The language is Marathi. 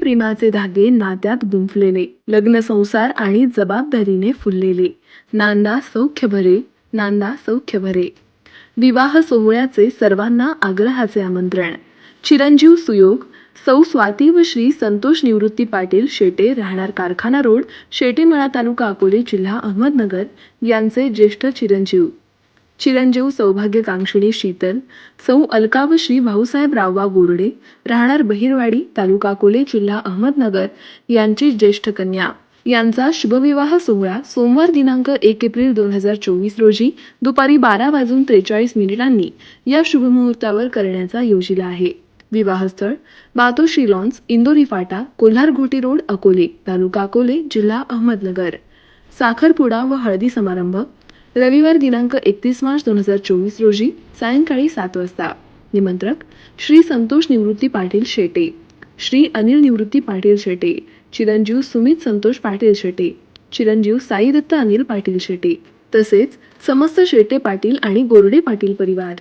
प्रेमाचे धागे नात्यात गुंफलेले लग्न संसार आणि जबाबदारीने फुललेले. नांदा सौख्य भरे नांदा सौख्य भरे. विवाह सोहळ्याचे सर्वांना आग्रहाचे आमंत्रण. चिरंजीव सुयोग सौ स्वाती व श्री संतोष निवृत्ती पाटील शेटे राहणार कारखाना रोड शेटेमळा तालुका अकोले जिल्हा अहमदनगर यांचे ज्येष्ठ चिरंजीव. चिरंजीव सौभाग्यकांक्षिणी शीतल सौ अलका व श्री भाऊसाहेब रावबा गोरडे राहणार बहिरवाडी तालुका अकोले जिल्हा अहमदनगर यांची ज्येष्ठ कन्या. यांचा शुभविवाह सोहळा सोमवार दिनांक एक एप्रिल दोन हजार चोवीस रोजी दुपारी बारा वाजून त्रेचाळीस मिनिटांनी या शुभमुहूर्तावर करण्याचा योजिला आहे. विवाहस्थळ बातोशी लॉन्स इंदोरी फाटा कोल्हार घोटी रोड अकोले तालुका अकोले जिल्हा अहमदनगर. साखरपुडा व हळदी समारंभ रविवार दिनांक एकतीस मार्च दोन हजार चोवीस रोजी सायंकाळी सात वाजता. निमंत्रक श्री संतोष निवृत्ती पाटील शेटे. श्री अनिल निवृत्ती पाटील शेटे. चिरंजीव सुमित संतोष पाटील शेटे. चिरंजीव साईदत्त अनिल पाटील शेटे. तसेच समस्त शेटे पाटील आणि गोरडे पाटील परिवार.